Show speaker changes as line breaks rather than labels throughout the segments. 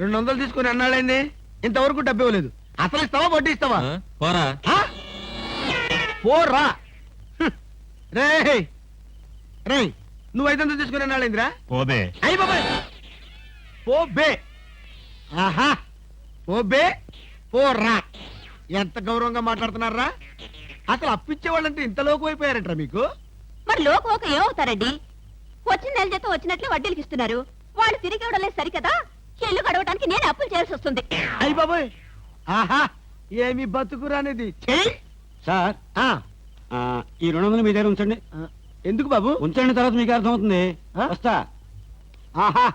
రెండు వందలు తీసుకుని అన్నాడైంది ఇంతవరకు డబ్బు ఇవ్వలేదు. అసలు ఇస్తావా వడ్డీ ఇస్తావా?
ఆ, పోరా.
ఆ? పోరా. హ్మ్. రేయ్. రేయ్ నువ్వు ఐదు వందలు తీసుకుని అన్నాడైందిరా
పోదే.
అయ్యి బాబాయ్. పో బే ఆహా. పో బే పోరా. ఎంత గౌరవంగా మాట్లాడుతున్నారా? అసలు అప్పిచ్చే వాళ్ళంటే ఇంత లోకు అయిపోయారంట మీకు?
మరి లోకం ఒక ఏమవుతారండి? వచ్చిన నెల జీతం వచ్చినట్లే వడ్డీలకి ఇస్తున్నారు వాళ్ళు తిరిగి ఇవ్వడం లేదు సరికదా? ఇల్లు గడవడానికి నేను అప్పులు చేయాల్సి వస్తుంది.
అయ్యి బాబాయ్! ఆహా ఏమి బతుకురానిది? చెయ్యి
సార్
ఆ,
ఆ, ఈ రెండు వందలు మీ దగ్గర ఉంచండి.
ఎందుకు బాబు?
ఉంచండి తర్వాత మీకు అర్థమవుతుంది.
ఆ?
వస్తా.
ఆహా?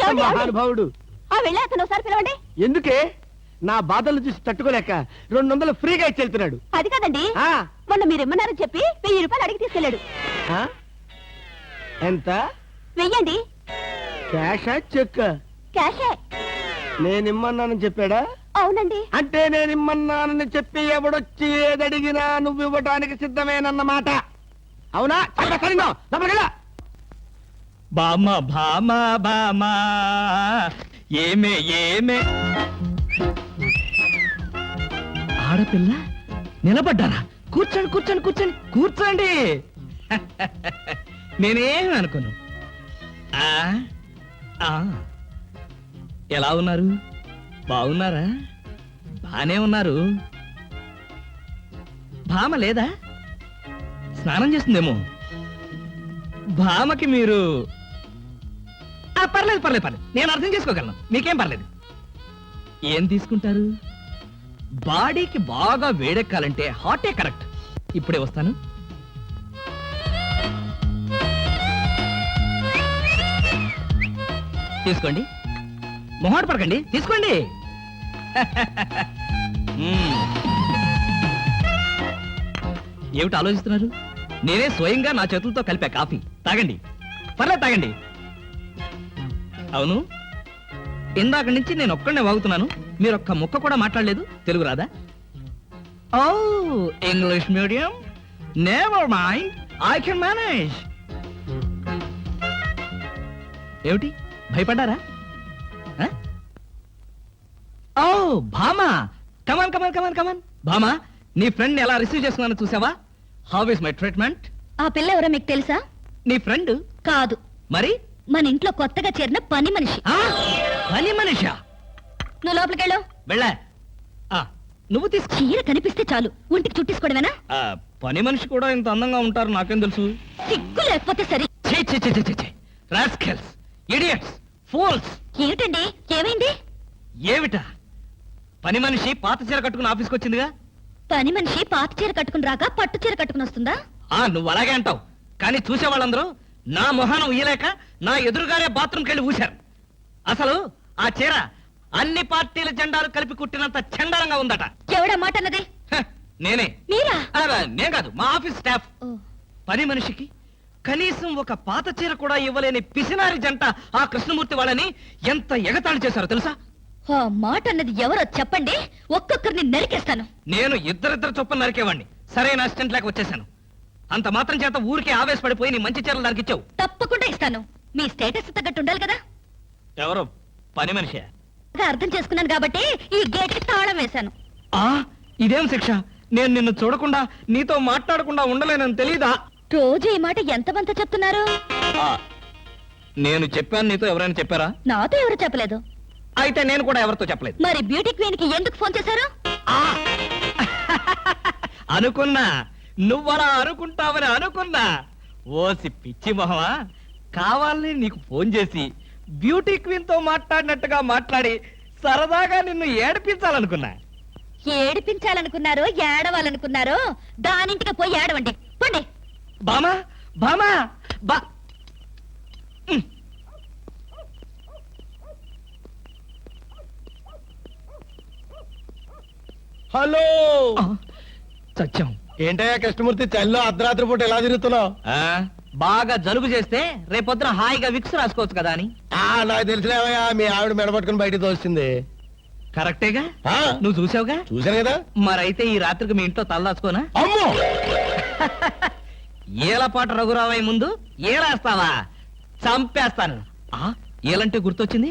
మహానుభావుడు.
ఆ వెళ్ళి అతను ఒకసారి పిలవండి.
ఎందుకే? నా బాధలు చూసి తట్టుకోలేక రెండు వందలు ఫ్రీగా ఇచ్చి వెళ్తున్నాడు
అది కాదండి.
ఆ,
మొన్న మీరు ఇమ్మన్నారని చెప్పి వెయ్యి రూపాయలు అడిగి తీసుకెళ్ళాడు.
ఆ? ఎంత?
వెయ్యండి.
క్యాషా చెక్
క్యాషే.
నేను ఇమ్మన్నానని చెప్పాడా?
అవునండి.
అంటే నేను ఇమ్మన్నానని చెప్పి ఎవడొచ్చి ఏదడిగినా నువ్వు ఇవ్వటానికి సిద్ధమేనన్నమాట. అవునా.
బామ భామ బామ. ఏమే ఏమే. ఆడపిల్ల నిలబడ్డారా? కూర్చోండి కూర్చోండి కూర్చోండి కూర్చోండి. నేనేం అనుకోను? ఆ, ఆ. ఎలా ఉన్నారు? బాగున్నారా? బానే ఉన్నారు. భామ లేదా? స్నానం చేస్తుందేమో. భామకి మీరు పర్లేదు పర్లేదు పర్లేదు. నేను అర్థం చేసుకోగలను. మీకేం పర్లేదు. ఏం తీసుకుంటారు? బాడీకి బాగా వేడెక్కాలంటే హాటే కరెక్ట్. ఇప్పుడే వస్తాను. తీసుకోండి. మొహాట పడకండి తీసుకోండి. మ్మ్. ఏమిటి ఆలోచిస్తున్నారు? నేనే స్వయంగా నా చేతులతో కలిపా కాఫీ. తాగండి. పర్లేదు తాగండి. అవును? ఇందాక నుంచి నేను ఒక్కడనే వాగుతున్నాను. మీరు ఒక్క ముక్క కూడా మాట్లాడలేదు. తెలుగు రాదా? ఓ English medium. Never mind I can manage ఏమిటి? భయపడ్డారా? ఓ భామా. కమాన్ కమాన్ కమాన్ కమాన్ భామా నీ ఫ్రెండ్ ఎలా రిసీవ్ చేసుకున్నానో చూసావా? హౌ ఇస్ మై ట్రీట్మెంట్
ఆ పిల్ల ఎవరో మీకు తెలుసా?
నీ ఫ్రెండ్
కాదు.
మరి?
మన ఇంట్లో కొత్తగా చేరిన పని మనిషి.
ఆ? పని మనిషా?
నువ్వు లోపలికెళ్ళు.
వెళ్ళా. ఆ, నువ్వు తీసుకో
చీర కనిపిస్తే చాలు. ఒంటికి చుట్టేసుకోవడమేనా?
ఆ, పని మనిషి కూడా ఇంత అందంగా ఉంటారు నాకేం తెలుసు?
సిగ్గు లేకపోతే సరే.
ఛీ, ఛీ, ఛీ, ఛీ, ఛీ, ఛీ. రాస్కెల్స్ ఇడియట్స్ ఫూల్స్
ఏమిటండి? ఏమైంది?
ఏమిటా? పని మనిషి పాత చీర కట్టుకుని ఆఫీస్కి వచ్చిందిగా?
పని మనిషి పాత చీర కట్టుకుని రాక పట్టు చీర కట్టుకుని వస్తుందా?
ఆ నువ్వు అలాగే అంటావు. కానీ చూసే వాళ్ళందరూ నా మొహానం ఊయలేక నా ఎదురుగానే బాత్రూమ్కి వెళ్ళి ఊశారు. అసలు ఆ చీర అన్ని పార్టీల జెండాలు కలిపి కుట్టినంత చండాలంగా ఉందట.
ఎవడా మాట అన్నది?
హ, నేనే.
మీరా?
నేను కాదు మా ఆఫీస్ స్టాఫ్.
ఓ,
పని మనిషికి కనీసం ఒక పాత చీర కూడా ఇవ్వలేని పిసినారి జంట ఆ కృష్ణమూర్తి వాళ్ళని ఎంత ఎగతాళి చేశారో తెలుసా?
ఆ మాట అన్నది ఎవరో చెప్పండి ఒక్కొక్కరిని నరికేస్తాను.
నేను ఇద్దరిద్దరు చొప్పున నరికేవాడిని సరైన అసిస్టెంట్ లేక వచ్చేసాను అంత మాత్రం చేత ఊరికే ఆవేశపడిపోయి నీ మంచి చీరలు దానికి ఇచ్చావు.
తప్పకుండా ఇస్తాను. మీ స్టేటస్ తగ్గట్టు ఉండాలి కదా?
ఎవరు? పని మనిషి.
అర్థం చేసుకున్నాను కాబట్టి ఈ గేట్కి తాళం వేశాను.
ఆ ఇదేం శిక్ష? నేను నిన్ను చూడకుండా నీతో మాట్లాడకుండా ఉండలేనని తెలీదా?
రోజు ఈ మాట ఎంతమంత చెప్తున్నారు?
నేను చెప్పాను నీతో ఎవరైనా చెప్పారా?
నాతో ఎవరు చెప్పలేదు.
అయితే నేను కూడా ఎవరితో చెప్పలేదు.
మరి బ్యూటీ క్వీన్కి ఎందుకు ఫోన్ చేశారు?
ఆ! అనుకున్నా. నువ్వలా అనుకుంటావని అనుకున్నా. ఓసి పిచ్చి మొహమా? కావాలని నీకు ఫోన్ చేసి బ్యూటీ క్వీన్తో మాట్లాడినట్టుగా మాట్లాడి సరదాగా నిన్ను ఏడిపించాలనుకున్నా.
ఏడిపించాలనుకున్నారో ఏడవాలనుకున్నారో దానింటికి పోయి ఏడవండి. పోండి.
బామా? బామా? బా ఉమ్.
హలో!
చచ్చాం
ఏంటయ్యా కృష్ణమూర్తి చల్లో అర్ధరాత్రి పూట ఎలా తిరుగుతున్నావు?
ఆ, బాగా జలుబు చేస్తే రేపొద్దున హాయిగా విక్స్ రాసుకోవచ్చు కదా అని.
నాకు తెలిసినవయ్యా మీ ఆవిడ మెడపట్టుకుని బయటికి తోస్తుంది
కరెక్టేగా?
ఆ,
నువ్వు చూసావుగా?
చూశాను కదా.
మరైతే ఈ రాత్రికి మీ ఇంట్లో తలదాచుకోనా
అమ్మో!
ఏలపాట రఘురావయ్య ముందు ఏలేస్తావా? చంపేస్తాను. ఆ ఏలంటే గుర్తొచ్చింది?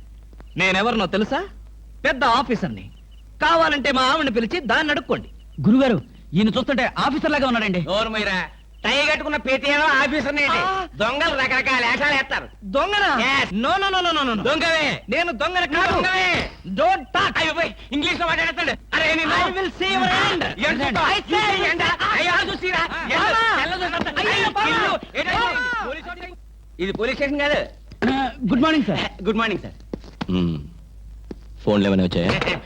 నేనెవరినో తెలుసా? పెద్ద ఆఫీసర్ని. కావాలంటే మా ఆవిడని పిలిచి దాన్ని అడుక్కోండి.
గురుగారు ఈయన చూస్తుంటే ఆఫీసర్ లాగా ఉన్నాడండి
మీరా టై కట్టుకున్న పేటీఎం ఆఫీసర్. దొంగలు రకరకాల వేషాలు వేస్తారు.
దొంగనా. No no no no no
దొంగవే.
నేను దొంగన కాదు.
దొంగవే.
డోంట్ టాక్
అయ్యో పోయ్, ఇంగ్లీష్లో మాట్లాడతాడు అరే? అయ్యో, చూసిరా?
అయ్యో, బాబా.
ఇల్లు. ఏంటండి?
బాబా.
Police station? ఇది పోలీస్ స్టేషన్ కాదు.
Good morning sir
good morning sir
ఫోన్లు ఏమైనా వచ్చాయా?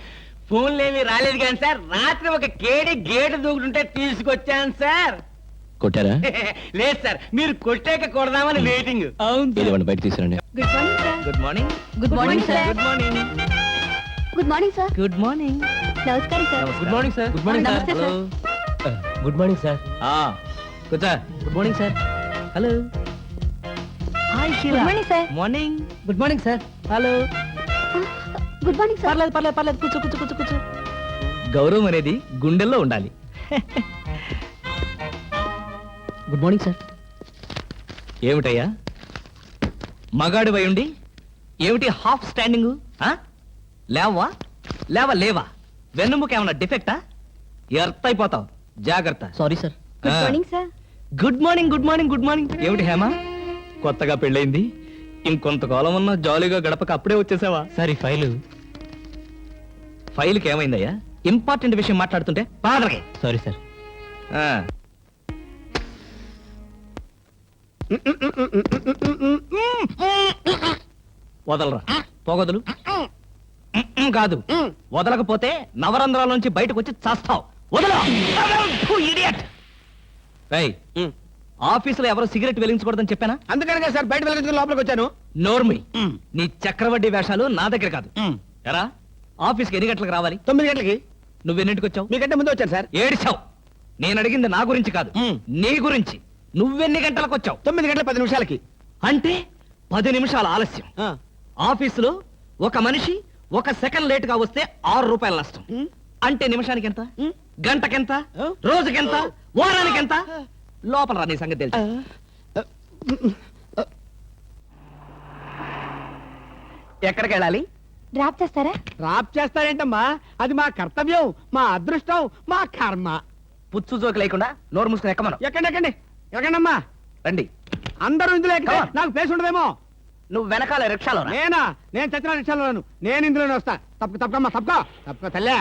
ఫోన్లు ఏమి రాలేదు కానీ సార్ రాత్రి ఒక కేడి గేటు దూకుంటుంటే తీసుకొచ్చాను సార్.
కొట్టారా?
లేదు సార్ మీరు కొట్టాక కొడదామని వెయిటింగ్.
ఇవ్వండి బయట తీసుకురండి.
Good morning sir
good morning
good morning sir
good morning
good morning sir
good morning
నమస్కారం sir
good morning sir
good morning sir
good morning sir
కూర్చో good morning sir hello hi
good morning sir
morning good morning sir hello
good morning sir.
పర్లేదు పర్లేదు పర్లేదు. కూర్చో కూర్చో కూర్చో కూర్చో. గౌరవం అనేది గుండెల్లో ఉండాలి. Good morning sir. ఏమిటయ్యా? మగాడు ఉండి ఏమిటి హాఫ్ స్టాండింగ్ లేవా? లేవా లేవా? వెన్నుముక ఏమన్నా డిఫెక్టా ఎర్త్ అయిపోతావు. జాగ్రత్త. Sorry sir
good morning sir
good morning good morning good morning ఏమిటి హేమ? కొత్తగా పెళ్ళైంది ఇంకొంతకాలం ఉన్న జాలీగా గడపక అప్పుడే వచ్చేసావా? సరే ఫైలు. ఫైల్కి ఏమైందయ్యా? ఇంపార్టెంట్ విషయం మాట్లాడుతుంటే పాదరకే
సారీ సార్.
వదలరా. పోగదులు. కాదు. వదలకపోతే నవరంధ్రాల నుంచి బయటకు వచ్చి చస్తావు. వదలు. ఇడియట్. ఆఫీసులో ఎవరో సిగరెట్ వెలిగించకూడదని చెప్పానా?
అందుకనే సార్ బయట వెళ్ళి లోపలికి వచ్చాను.
నోర్మి నీ చక్రవడ్డీ వేషాలు నా దగ్గర కాదు. ఎరా ఆఫీస్కి ఎన్ని గంటలకు రావాలి?
తొమ్మిది గంటలకి.
నువ్వెన్నింటికి వచ్చావు?
మీకంటే ముందు వచ్చాను సార్.
ఏడిచావు. నేను అడిగింది నా గురించి కాదు. నీ గురించి. నువ్వెన్ని గంటలకు వచ్చావు?
తొమ్మిది గంటల పది నిమిషాలకి.
అంటే పది నిమిషాల ఆలస్యం. ఆఫీసులో ఒక మనిషి ఒక సెకండ్ లేట్గా వస్తే ఆరు రూపాయల నష్టం. అంటే నిమిషానికి ఎంత. గంటకెంత. రోజుకెంత? వారానికి ఎంత లోపల రా నీ సంగతి తెలుసు. ఎక్కడికి వెళ్ళాలి?
డ్రాప్ చేస్తారా?
రాప్ చేస్తారేంటమ్మా? అది మా కర్తవ్యం మా అదృష్టం మా కర్మ.
పుచ్చు జోకి లేకుండా నోరు మూసుకుని ఎక్కమను.
ఎక్కండి ఎక్కండి. ఎక్కండమ్మా
రండి.
అందరూ ఇందులో
Come on.
నాకు ప్లేస్ ఉండదేమో.
నువ్వు వెనకాల రిక్షాలో.
నేనా? నేను చచ్చిన రిక్షాలోను నేను ఇందులోనే వస్తా. తప్పక తప్పకమ్మా తప్పక. తప్పక తల్లే.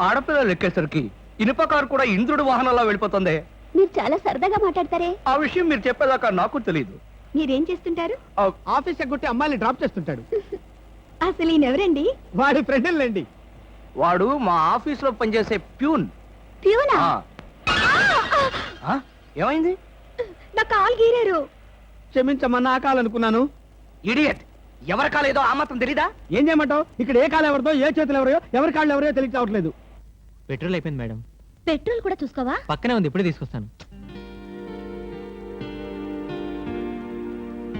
ఆడపిల్లలు ఎక్కేసరికి ఇనుప కారు కూడా ఇంద్రుడు వాహనంలో వెళ్ళిపోతుంది.
మీరు చాలా సరదాగా మాట్లాడతారే.
ఆ విషయం మీరు చెప్పేదాకా నాకు తెలియదు
మీరేం చేస్తుంటారు?
ఆఫీస్ ఎగ్గొట్టి అమ్మాయిని డ్రాప్ చేస్తుంటాడు.
అసలు ఈయన ఎవరండి?
వాడి ఫ్రెండ్లండి.
వాడు మా ఆఫీస్లో పనిచేసే ప్యూన్.
ప్యూనా?
ఏమైంది?
నా కాల్ గీరారు.
క్షమించమ్మా నా కాలనుకున్నాను
ఇడియట్. ఎవరి కాలేదో ఆ మాత్రం తెలీదా?
ఏం చేయమంటావు? ఇక్కడ ఏ కాలు ఎవరిదో ఏ చేతులు ఎవరో ఎవరి కాళ్ళు ఎవరో తెలిసి రావట్లేదు
పెట్రోల్ అయిపోయింది మేడం.
పెట్రోల్ కూడా చూసుకోవా?
పక్కనే ఉంది ఇప్పుడే తీసుకొస్తాను.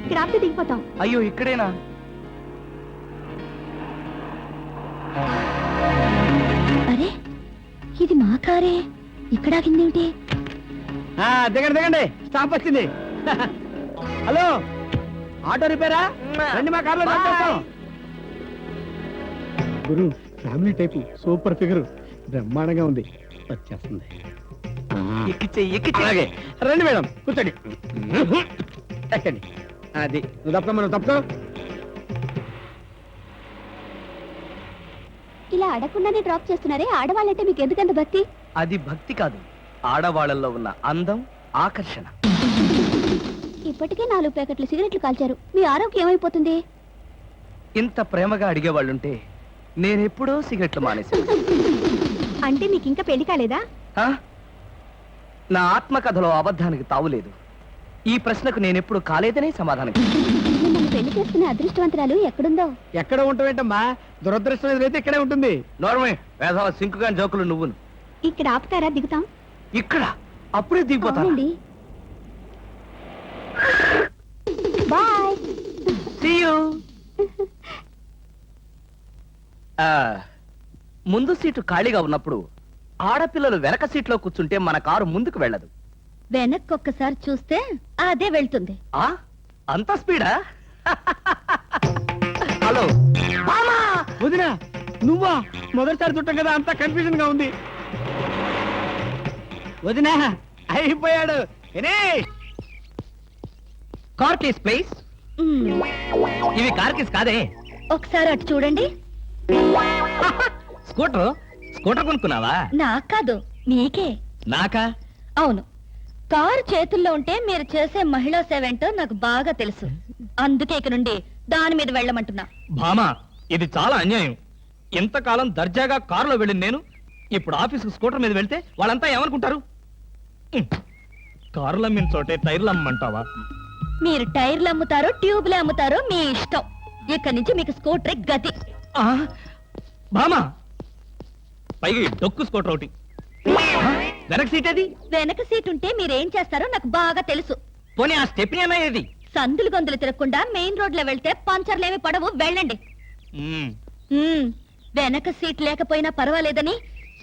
ఇక్కడ ఆపితే దిగిపోతాం.
అయ్యో ఇక్కడేనా?
అరే ఇది మా కారే. ఇక్కడ ఆగిందేమిటి
ఆ, దిగండి దిగండి. స్టాప్ వచ్చింది. హలో ఆటో రిపేరా? రండి మా కార్లో డ్రాప్ చేస్తాం. గురు ఫ్యామిలీ టైప్ సూపర్ ఫిగర్. బ్రహ్మాండంగా ఉంది. వచ్చేస్తుంది
ఎక్కిచ్చే ఎక్కిచ్చే
రండి మేడం కూర్చోండి. ఎక్కండి. అది. నువ్వు తప్పుకో నువ్వు తప్పుకో.
ఇలా అడగకుండానే డ్రాప్ చేస్తున్నారే ఆడవాళ్ళంటే మీకు ఎందుకంత భక్తి?
అది భక్తి కాదు. ఆడవాళ్ళల్లో ఉన్న అందం ఆకర్షణ.
ఇప్పటికే నాలుగు ప్యాకెట్లు సిగరెట్లు కాల్చారు. మీ ఆరోగ్యం ఏమైపోతుంది?
ఇంత ప్రేమగా అడిగేవాళ్ళుంటే నేనెప్పుడో సిగరెట్లు మానేశాను.
అంటే మీకు ఇంకా పెళ్ళి కాలేదా?
ఆ? నా ఆత్మకథలో అబద్ధానికి తావులేదు ఈ ప్రశ్నకు నేనెప్పుడు కాలేదనే సమాధానం.
మిమ్మల్ని పెళ్ళి చేసుకునే అదృష్టవంతురాలు ఎక్కడుందో?
ఎక్కడ ఉంటావేంటమ్మా? దురదృష్టం ఎదురైతే ఇక్కడే ఉంటుంది.
నోర్మే వేసవ సింకు గాని జోకులు నువ్వును.
ఇక్కడ ఆపుతారా దిగుతాం?
ఇక్కడ? అప్పుడే దిగిపోతా
అవునండి. బాయ్.
ముందు సీటు ఖాళీగా ఉన్నప్పుడు ఆడపిల్లలు వెనక సీట్లో కూర్చుంటే మన కారు ముందుకు వెళ్ళదు.
వెనక్కి ఒక్కసారి చూస్తే అదే వెళ్తుంది.
ఆ? అంత స్పీడా? హలో.
వదినా నువ్వా? మొదటిసారి చుట్టం కదా అంతా కన్ఫ్యూజన్గా ఉంది. వదినా అయిపోయాడు!
కార్ కేస్ ప్లీజ్
మ్మ్.
ఇవి కార్ కేస్ కాదే.
ఒకసారి అటు చూడండి.
స్కూటర్? స్కూటర్ కొనుక్కున్నావా?
నాకు కాదు మీకే
నాకా?
అవును. కారు చేతుల్లో ఉంటే మీరు చేసే మహిళా సేవ ఏంటో నాకు బాగా తెలుసు. అందుకే ఇక నుండి దాని మీద వెళ్ళమంటున్నా.
భామా ఇది చాలా అన్యాయం. ఎంతకాలం దర్జాగా కారులో వెళ్ళిన నేను. ఇప్పుడు ఆఫీస్కి స్కూటర్ మీద వెళ్తే వాళ్ళంతా ఏమనుకుంటారు. కారులు అమ్మిన చోటే టైర్లు అమ్మంటావా
మీరు టైర్లు అమ్ముతారో ట్యూబ్లు అమ్ముతారో మీ ఇష్టం. ఇక్కడి నుంచి మీకు స్కూటర్ గతి.
భామా పైగా డొక్కు స్కూటర్ ఒకటి. వెనక సీట్ అది
వెనక సీట్ ఉంటే మీరేం చేస్తారో నాకు బాగా తెలుసు.
పోనీ ఆ స్టెప్ని అన్నా ఏది?
సందులు గొంతులు తిరగకుండా మెయిన్ రోడ్లో వెళ్తే పంచర్లేమి పడవు వెళ్ళండి.
ఉమ్.
వెనక సీట్ లేకపోయినా పర్వాలేదని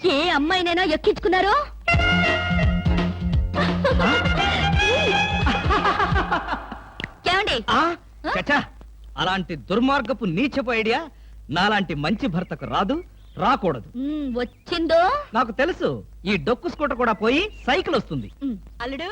ఏ అమ్మాయినైనా ఎక్కించుకున్నారో? ఏమండి?
ఆ, చచ్చా. అలాంటి దుర్మార్గపు నీచపు ఐడియా నాలాంటి మంచి భర్తకు రాదు. రాకూడదు
వచ్చిందో
నాకు తెలుసు ఈ డొక్కు స్కూటర్ కూడా పోయి సైకిల్ వస్తుంది.
అల్లుడు.